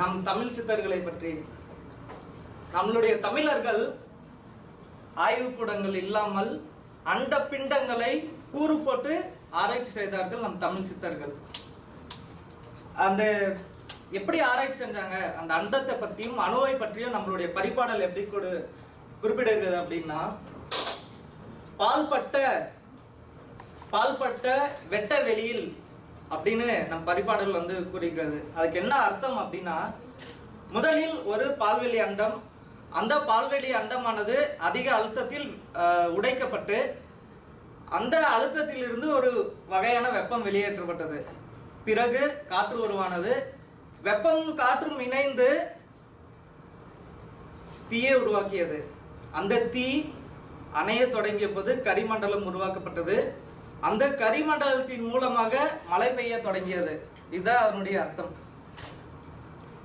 நம் தமிழ் சித்தர்களை பற்றி. நம்மளுடைய தமிழர்கள் ஆய்வுக்கூடங்கள் இல்லாமல் அண்ட பிண்டங்களை கூறு போட்டு ஆராய்ச்சி செய்தார்கள் நம் தமிழ் சித்தர்கள். அந்த எப்படி ஆராய்ச்சி செஞ்சாங்க? அந்த அண்டத்தை பற்றியும் அணுவை பற்றியும் நம்மளுடைய பரிபாடல் எப்படி கொடு குறிப்பிடுகிறது அப்படின்னா பால்பட்ட பால்பட்ட வெட்ட வெளியில் அப்படின்னு நம் பரிபாடல் வந்து கூறுகிறது. அதுக்கு என்ன அர்த்தம் அப்படின்னா முதலில் ஒரு பால்வெளி அண்டம் அந்த பால்வெளி அண்டமானது அதிக அழுத்தத்தில் உடைக்கப்பட்டு அந்த அழுத்தத்திலிருந்து ஒரு வகையான வெப்பம் வெளியேற்றப்பட்டது. பிறகு காற்று உருவானது. வெப்பமும் காற்றும் இணைந்து தீயை உருவாக்கியது. அந்த தீ அணைய தொடங்கிய போது கரிமண்டலம் உருவாக்கப்பட்டது. அந்த கரிமண்டலத்தின் மூலமாக மழை பெய்ய தொடங்கியது. இதுதான் அதனுடைய அர்த்தம்.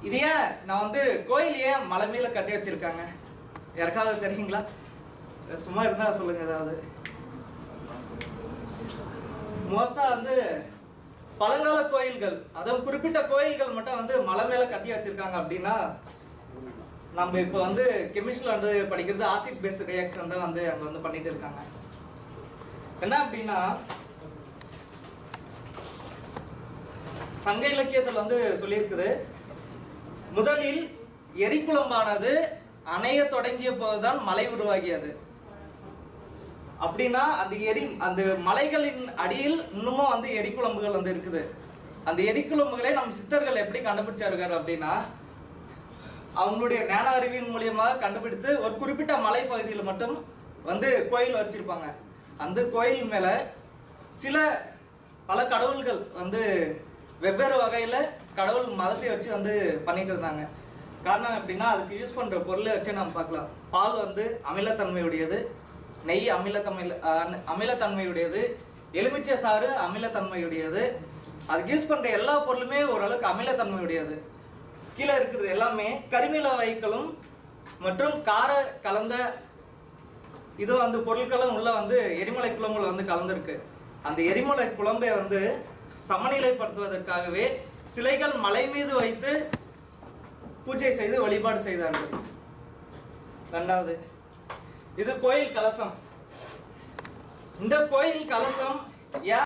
இது ஏன் நான் வந்து கோயில் ஏன் மலை மேல கட்டி வச்சிருக்காங்க. யாருக்காவது தெரியுங்களா? சும்மா இருந்தா சொல்லுங்க ஏதாவது. மோஸ்டா வந்து பழங்கால கோயில்கள் அதாவது குறிப்பிட்ட கோயில்கள் மட்டும் வந்து மலை மேல கட்டி வச்சிருக்காங்க அப்படின்னா நம்ம இப்போ வந்து கெமிஸ்ட்ரியில் வந்து படிக்கிறது ஆசிட் பேஸ் ரியாக்ஷன் தான் வந்து அங்கே வந்து பண்ணிட்டு இருக்காங்க. என்ன அப்படின்னா சங்க இலக்கியத்தில் வந்து சொல்லியிருக்குது முதலில் எரிக்குழம்பானது அணைய தொடங்கிய போதுதான் மலை உருவாகியது. அப்படின்னா அந்த எரி அந்த மலைகளின் அடியில் இன்னமும் வந்து எரிக்குழம்புகள் வந்து இருக்குது. அந்த எரிக்குழம்புகளை நம் சித்தர்கள் எப்படி கண்டுபிடிச்சார்கள் அப்படின்னா அவங்களுடைய ஞான அறிவின் மூலியமாக கண்டுபிடித்து ஒரு குறிப்பிட்ட மலை பகுதியில் மட்டும் வந்து கோயில் வச்சிருப்பாங்க. அந்த கோயில் மேல சில பல கடவுள்கள் வந்து வெவ்வேறு வகையில கடவுள் மதத்தை வச்சு வந்து பண்ணிட்டு இருந்தாங்க. காரணம் எப்படின்னா அதுக்கு யூஸ் பண்ற பொருளை வச்சு நம்ம பார்க்கலாம். பால் வந்து அமிலத்தன்மையுடையது நெய் அமிலத்தன்மை அமிலத்தன்மையுடையது எலுமிச்சை சாறு அமிலத்தன்மையுடையது. அதுக்கு யூஸ் பண்ற எல்லா பொருளுமே ஓரளவுக்கு அமிலத்தன்மையுடையது. கீழே இருக்கிறது எல்லாமே கரிமில வைக்களும் மற்றும் கார கலந்த இது அந்த பொருட்களும் உள்ள வந்து எரிமலை குழம்புல வந்து கலந்துருக்கு. அந்த எரிமலை குழம்பை வந்து சமநிலைப்படுத்துவதற்காகவே சிலைகள் மலை மீது வைத்து பூஜை செய்து வழிபாடு செய்தார்கள். ரெண்டாவது இது கோயில் கலசம். இந்த கோயில் கலசம் ஏன்